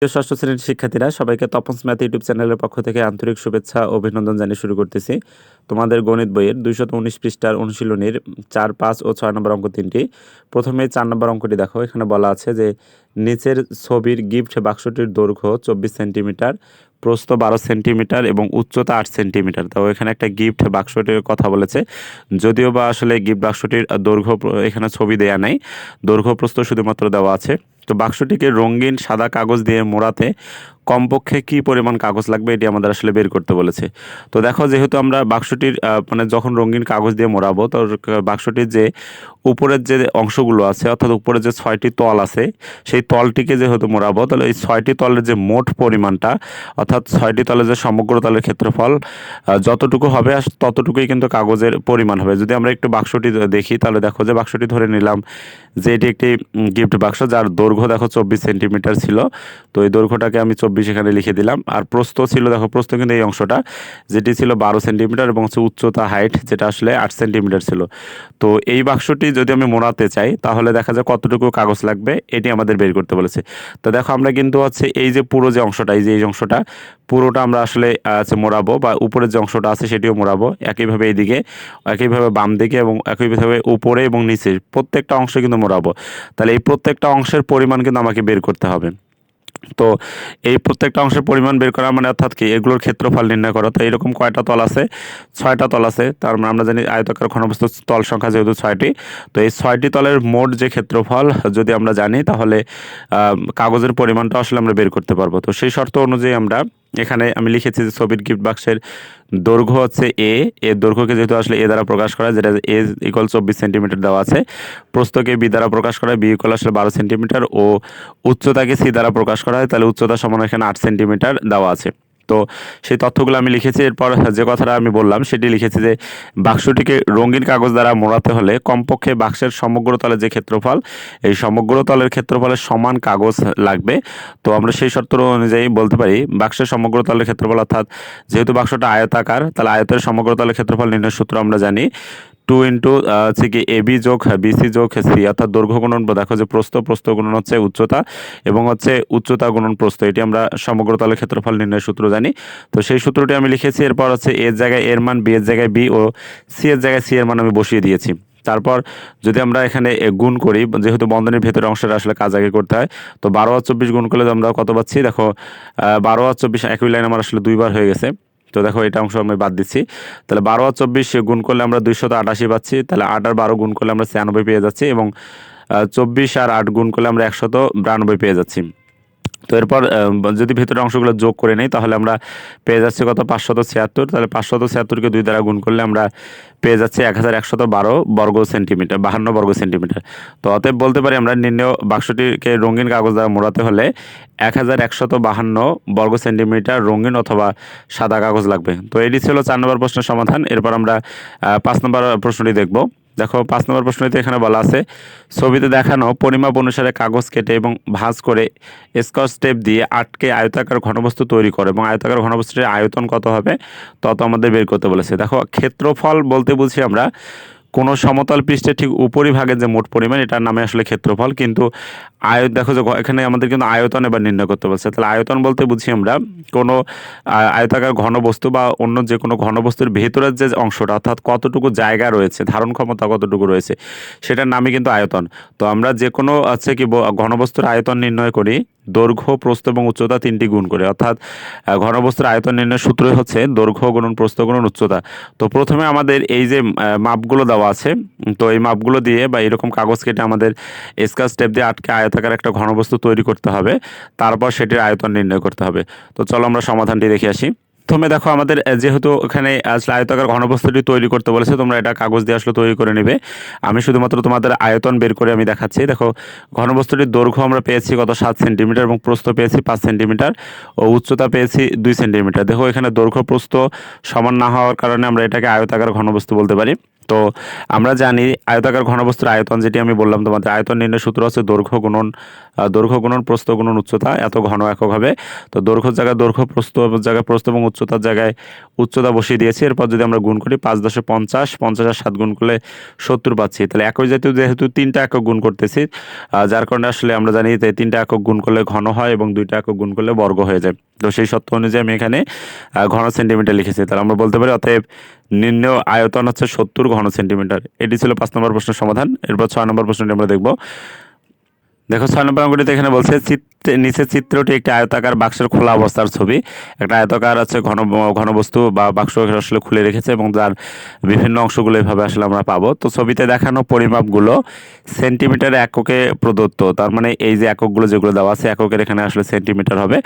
প্রিয় ষষ্ঠ শ্রেণির শিক্ষার্থীরা, সবাইকে তপন ম্যাথ ইউটিউব চ্যানেলের পক্ষ থেকে আন্তরিক শুভেচ্ছা অভিনন্দন জানিয়ে শুরু করতেছি। তোমাদের গণিত বইয়ের দুইশত উনিশ পৃষ্ঠার অনুশীলনীর চার, পাঁচ ও ছয় নম্বর অঙ্ক তিনটি। প্রথমে চার নম্বর অঙ্কটি দেখো, এখানে বলা আছে যে নিচের ছবির গিফট বাক্সটির দৈর্ঘ্য চব্বিশ সেন্টিমিটার প্রস্থ বারো সেন্টিমিটার এবং উচ্চতা আট সেন্টিমিটার। তো এখানে একটা গিফট বাক্সটির কথা বলেছে। যদিও বা আসলে গিফট বাক্সটির দৈর্ঘ্য এখানে ছবি দেয়া নেই। দৈর্ঘ্য প্রস্থ শুধুমাত্র দেওয়া আছে। তো বাক্সটিকে রঙিন সাদা কাগজ দিয়ে মোড়াতে কমপক্ষে কি পরিমাণ কাগজ লাগবে এটি আমাদের আসলে বের করতে বলেছে। তো দেখো, যেহেতু আমরা বাক্সটির মানে যখন রঙিন কাগজ দিয়ে মোড়াবো, তো বাক্সটির যে উপরের যে অংশগুলো আছে, অর্থাৎ উপরে যে ছয়টি তল আছে, সেই তলটিকে যেহেতু মোড়াবো, তাহলে এই ছয়টি তলের যে মোট পরিমাণটা, অর্থাৎ ছয়টি তলের যে সমগ্র তলের ক্ষেত্রফল যতটুকু হবে ততটুকুই কিন্তু কাগজের পরিমাণ হবে। যদি আমরা একটু বাক্সটি দেখি, তাহলে দেখো যে বাক্সটি ধরে নিলাম যে এটি একটি গিফট বাক্স যার দৈর্ঘ্য দেখো চব্বিশ সেন্টিমিটার ছিল। তো এই দৈর্ঘ্যটাকে আমি চব্বিশ এখানে লিখে দিলাম। আর প্রস্থ ছিল, দেখো প্রস্থ কিন্তু এই অংশটা, যেটি ছিল বারো সেন্টিমিটার এবং হচ্ছে উচ্চতা হাইট, যেটা আসলে আট সেন্টিমিটার ছিল। তো এই বাক্সটি যদি আমি মোড়াতে চাই, তাহলে দেখা যায় কতটুকু কাগজ লাগবে, এটি আমাদের বের করতে বলেছে। তো দেখো আমরা কিন্তু হচ্ছে এই যে পুরো যে অংশটা, এই যে, এই অংশটা, পুরোটা আমরা আসলে হচ্ছে মোড়াবো বা উপরের যে অংশটা আছে সেটিও মোড়াবো একইভাবে এইদিকে, একইভাবে বাম দিকে এবং একইভাবে উপরে এবং নিচে প্রত্যেকটা অংশ কিন্তু মোড়াবো। তাহলে এই প্রত্যেকটা অংশের পরিমাণ কিন্তু আমাকে বের করতে হবে। তো এই প্রত্যেকটা অংশের পরিমাণ বের করা মানে অর্থাৎ কি, এগুলোর ক্ষেত্রফল নির্ণয় করা। তো এরকম কয়টা তল আছে? ছয়টা তল আছে। তার মানে আমরা জানি আয়তাকার ঘনবস্তু তল সংখ্যা যেহেতু ছয়টি, তো এই ছয়টি তলের মোট যে ক্ষেত্রফল যদি আমরা জানি, তাহলে কাগজের পরিমাণটা আসলে আমরা বের করতে পারব। তো সেই শর্ত অনুযায়ী আমরা এখানে আমি লিখেছি যে ছবির গিফট বাক্সের দৈর্ঘ্য হচ্ছে এ এ দৈর্ঘ্যকে যেহেতু আসলে এ দ্বারা প্রকাশ করা যেটা এ ইকল চব্বিশ সেন্টিমিটার দেওয়া আছে প্রস্তকে বি দ্বারা প্রকাশ করা বি ইকল আসলে বারো সেন্টিমিটার ও উচ্চতাকে সি দ্বারা প্রকাশ করা হয়, তাহলে উচ্চতা সমান এখানে আট সেন্টিমিটার দেওয়া আছে। তো সেই তথ্যগুলো আমি লিখেছি। এরপর যে কথাটা আমি বললাম, সেটি লিখেছি যে বাক্সটিকে রঙিন কাগজ দ্বারা মোড়াতে হলে কমপক্ষে বাক্সের সমগ্র তলের যে ক্ষেত্রফল, এই সমগ্র তলের ক্ষেত্রফলের সমান কাগজ লাগবে। তো আমরা সেই শর্ত অনুযায়ী বলতে পারি, বাক্সের সমগ্র তলের ক্ষেত্রফল অর্থাৎ যেহেতু বাক্সটা আয়তাকার, তাহলে আয়তের সমগ্র তলের ক্ষেত্রফল নির্ণয়ের সূত্র আমরা জানি। টু ইন্টু হচ্ছে কি এবি যোগ বিসি যোগ সি অর্থাৎ দৈর্ঘ্য গুণন, দেখো যে প্রস্থ প্রস্থ গুণন হচ্ছে উচ্চতা এবং হচ্ছে উচ্চতা গুণন প্রস্থ। এটি আমরা সমগ্র তলের ক্ষেত্রফল নির্ণয়ের সূত্র জানি। তো সেই সূত্রটি আমি লিখেছি, এরপর হচ্ছে এর জায়গায় এর মান বি এর জায়গায় বি ও সি এর জায়গায় সি এর মান আমি বসিয়ে দিয়েছি। তারপর যদি আমরা এখানে গুণ করি, যেহেতু বন্ধনের ভেতরের অংশটা আসলে কাজ আগে করতে হয়, তো বারো আর চব্বিশ গুণ করলে আমরা কত পাচ্ছি? দেখো বারো আর চব্বিশ, একই লাইন আমার আসলে দুইবার হয়ে গেছে। তো দেখো, এটা অংশ আমি বাদ দিচ্ছি। তাহলে বারো আর চব্বিশ গুণ করলে আমরা দুইশত আটাশি পাচ্ছি। তাহলে আট আর বারো গুণ করলে আমরা ছিয়ানব্বই পেয়ে যাচ্ছি এবং চব্বিশ আর আট গুণ করলে আমরা একশত বিরানব্বই পেয়ে যাচ্ছি। তো এরপর যদি ভেতরের অংশগুলো যোগ করে নেই, তাহলে আমরা পেয়ে যাচ্ছি কত? পাঁচশত ছিয়াত্তর। তাহলে পাঁচশত ছিয়াত্তরকে দুই দ্বারা গুণ করলে আমরা পেয়ে যাচ্ছি এক হাজার একশত বারো বর্গ সেন্টিমিটার, বাহান্ন বর্গ সেন্টিমিটার। তো অতএব বলতে পারি আমরা নির্ণয় বাক্সটিকে রঙিন কাগজ দ্বারা মোড়াতে হলে এক হাজার একশত বাহান্ন বর্গ সেন্টিমিটার রঙিন অথবা সাদা কাগজ লাগবে। তো এটি ছিল চার নম্বর প্রশ্নের সমাধান। এরপর আমরা পাঁচ নম্বর প্রশ্নটি দেখব। দেখো, পাঁচ নম্বর প্রশ্নটিতে এখানে বলা আছে, ছবিতে দেখানো পরিমাপ অনুসারে কাগজ কেটে এবং ভাঁজ করে স্কচ টেপ দিয়ে আটকে আয়তাকার ঘনবস্তু তৈরি করে এবং আয়তাকার ঘনবস্তুটির আয়তন কত হবে? তত আমাদের বের করতে বলেছে। দেখো, ক্ষেত্রফল বলতে বুঝি আমরা কোনো সমতল পৃষ্ঠের ঠিক উপরিভাগের যে মোট পরিমাণ, এটার নামে আসলে ক্ষেত্রফল। কিন্তু আয়ত, দেখো যে এখানে আমাদের কিন্তু আয়তন এবার নির্ণয় করতে বলছে। তাহলে আয়তন বলতে বুঝি আমরা কোনো আয়তাকার ঘনবস্তু বা অন্য যে কোনো ঘনবস্তুর ভেতরের যে অংশটা, অর্থাৎ কতটুকু জায়গা রয়েছে, ধারণ ক্ষমতা কতটুকু রয়েছে, সেটার নামই কিন্তু আয়তন। তো আমরা যে কোনো আছে কি ঘনবস্তুর আয়তন নির্ণয় করি দৈর্ঘ্য, প্রস্থ এবং উচ্চতা তিনটি গুণ করে। অর্থাৎ ঘন ঘনবস্তুর আয়তন নির্ণয়ের সূত্রই হচ্ছে দৈর্ঘ্য গুণন, প্রস্থ গুণন, উচ্চতা। তো প্রথমে আমাদের এই যে মাপগুলো দেওয়া আছে, তো এই মাপগুলো দিয়ে বা এরকম কাগজ কেটে আমাদের স্কাচ স্টেপ দিয়ে আটকে আয়তাকার একটা ঘনবস্তু তৈরি করতে হবে। তারপর সেটির আয়তন নির্ণয় করতে হবে। তো চলো আমরা সমাধানটি দেখে আসি। প্রথমে দেখো আমাদের যেহেতু এখানে আসলে আয়তাকার ঘনবস্তুটি তৈরি করতে বলেছে, তোমরা এটা কাগজ দিয়ে আসলে তৈরি করে নেবে। আমি শুধুমাত্র তোমাদের আয়তন বের করে আমি দেখাচ্ছি। দেখো, ঘনবস্তুটির দৈর্ঘ্য আমরা পেয়েছি কত? সাত সেন্টিমিটার এবং প্রস্ত পেয়েছি পাঁচ সেন্টিমিটার ও উচ্চতা পেয়েছি দুই সেন্টিমিটার। দেখো, এখানে দৈর্ঘ্য প্রস্ত সমান না হওয়ার কারণে আমরা এটাকে আয়তাকার ঘনবস্তু বলতে পারি। তো আমরা জানি আয়তাকার ঘনবস্তুর আয়তন, যেটি আমি বললাম তোমাদের, আয়তন নির্ণয় সূত্র হচ্ছে দৈর্ঘ্য গুণন দৈর্ঘ্য গুণন প্রস্থ গুণন উচ্চতা, এত ঘন একক হবে তো দৈর্ঘ্য জায়গায় দৈর্ঘ্য প্রস্থ, জায়গায় প্রস্থ এবং উচ্চতার জায়গায় উচ্চতা বসিয়ে দিয়েছি। এরপর যদি আমরা গুণ করি পাঁচ দশে পঞ্চাশ পঞ্চাশ আর সাত গুণ করলে সত্তর পাচ্ছি। তাহলে একই জাতীয় যেহেতু তিনটা একক গুণ করতেছি যার কারণে আসলে আমরা জানি যে তিনটা একক গুণ করলে ঘন হয় এবং দুইটা একক গুণ করলে বর্গ হয়ে যায়। তো সেই সত্য অনুযায়ী আমি এখানে ঘন সেন্টিমিটার লিখেছি। তাহলে আমরা বলতে পারি অতএব নির্ণয় আয়তন হচ্ছে সত্তর ঘন সেন্টিমিটার। এটি ছিল পাঁচ নম্বর প্রশ্নের সমাধান। এরপর ছয় নম্বর প্রশ্নটি আমরা দেখব। দেখো ছয় নম্বর অঙ্কটিতে এখানে বলছে, চিত্রে নিচের চিত্রটি একটি আয়তাকার বাক্সের খোলা অবস্থার ছবি। একটা আয়তাকার আছে ঘন ঘনবস্তু বা বাক্স আসলে খুলে রেখেছে এবং তার বিভিন্ন অংশগুলো এভাবে আসলে আমরা পাবো। তো ছবিতে দেখানো পরিমাপগুলো সেন্টিমিটার এককে প্রদত্ত। তার মানে এই যে এককগুলো যেগুলো দেওয়া আছে, এককের এখানে আসলে সেন্টিমিটার হবে।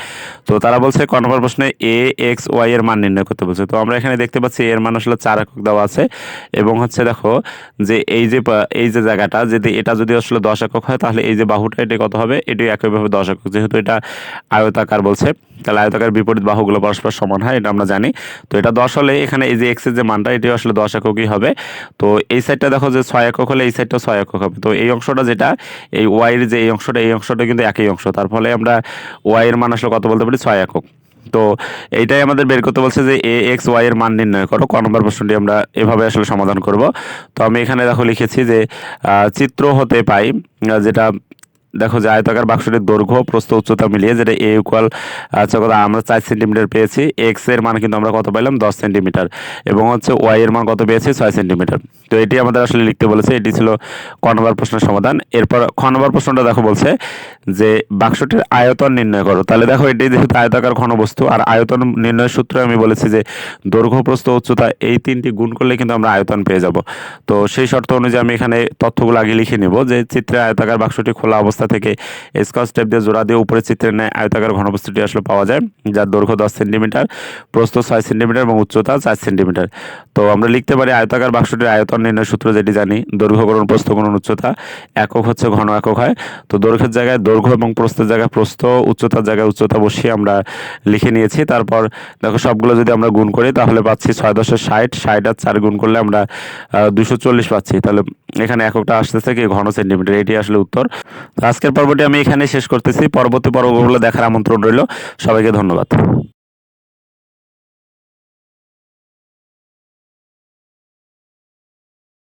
তো তারা বলছে, ক নম্বর প্রশ্নে এ, এক্স, ওয়াই এর মান নির্ণয় করতে বলছে। তো আমরা এখানে দেখতে পাচ্ছি, এর মান আসলে চার একক দেওয়া আছে এবং হচ্ছে দেখো যে এই যে এই যে জায়গাটা, যদি এটা যদি আসলে দশ একক হয়, তাহলে এই যে বাহুটা এটি কত হবে? এটি একইভাবে দশ একক। যেহেতু এটা আয়তাকার বলছে, তাহলে আয়তাকার বিপরীত বাহুগুলো পরস্পর সমান হয়, এটা আমরা জানি। তো এটা দশ হলে এখানে এই যে এক্সের যে মানটা, এটি আসলে দশ এককই হবে। তো এই সাইডটা দেখো যে ছয় একক হলে এই সাইডটা ছয় একক হবে। তো এই অংশটা যেটা, এই ওয়াইয়ের যে এই অংশটা এই অংশটা কিন্তু একই অংশ। তার ফলে আমরা ওয়াইয়ের মান আসলে কত বলতে পারি? ছয় একক। তো এইটাই আমাদের বের করতে বলছে যে এ এক্স ওয়াই এর মান নির্ণয় করো। ক নম্বর প্রশ্নটি আমরা এভাবে আসলে সমাধান করব। তো আমি এখানে দেখো লিখেছি যে চিত্র হতে পাই যেটা দেখো যে আয়তাকার বাক্সটির দৈর্ঘ্য, প্রস্থ উচ্চতা মিলিয়ে যেটা এ ইকুয়াল আচ্ছা কথা আমরা চার সেন্টিমিটার পেয়েছি। এক্সের মান কিন্তু আমরা কত পাইলাম দশ সেন্টিমিটার এবং হচ্ছে ওয়াই এর মান কত পেয়েছি? ছয় সেন্টিমিটার তো এটি আমাদের আসলে লিখতে বলেছে, এটি ছিল ক নম্বর প্রশ্নের সমাধান। এরপর খ নম্বর প্রশ্নটা দেখো বলছে যে বাক্সটির আয়তন নির্ণয় করো। তাহলে দেখো এটি যেহেতু আয়তাকার ঘনবস্তু আর আয়তন নির্ণয়ের সূত্রে আমি বলেছি যে দৈর্ঘ্য, প্রস্থ, উচ্চতা, এই তিনটি গুণ করলে কিন্তু আমরা আয়তন পেয়ে যাব। তো সেই শর্ত অনুযায়ী আমি এখানে তথ্যগুলো আগে লিখে নেব যে চিত্রে আয়তাকার বাক্সটি খোলা অবস্থা থেকে স্কচ টেপ দিয়ে জোড়া দিয়ে উপরে চিত্রের ন্যায় আয়তাকার ঘনবস্তুটি আসলে পাওয়া যায়, যার দৈর্ঘ্য দশ সেন্টিমিটার, প্রস্থ ছয় সেন্টিমিটার এবং উচ্চতা চার সেন্টিমিটার। তো আমরা লিখতে পারি আয়তাকার বাক্সটির আয়তন নির্ণয় সূত্র যেটি জানি, দৈর্ঘ্য গুণন, প্রস্থ গুণন, উচ্চতা একক হচ্ছে ঘন একক হয়। তো দৈর্ঘ্যের জায়গায় দৈর্ঘ্য এবং প্রস্থের জায়গায় প্রস্থ, উচ্চতার জায়গায় উচ্চতা বসিয়ে আমরা লিখে নিয়েছি। তারপর দেখো সবগুলো যদি আমরা গুণ করি, তাহলে পাচ্ছি ছয় দশে ষাট ষাট আর চার গুণ করলে আমরা দুশো চল্লিশ পাচ্ছি। তাহলে এখানে এককটা আসতেছে কি, ঘন সেন্টিমিটার, এটি আসলে উত্তর। আজকের পর্বটি আমি এখানে শেষ করতেছি। পরবর্তী পর্বগুলো দেখার আমন্ত্রণ রইল। সবাইকে ধন্যবাদ।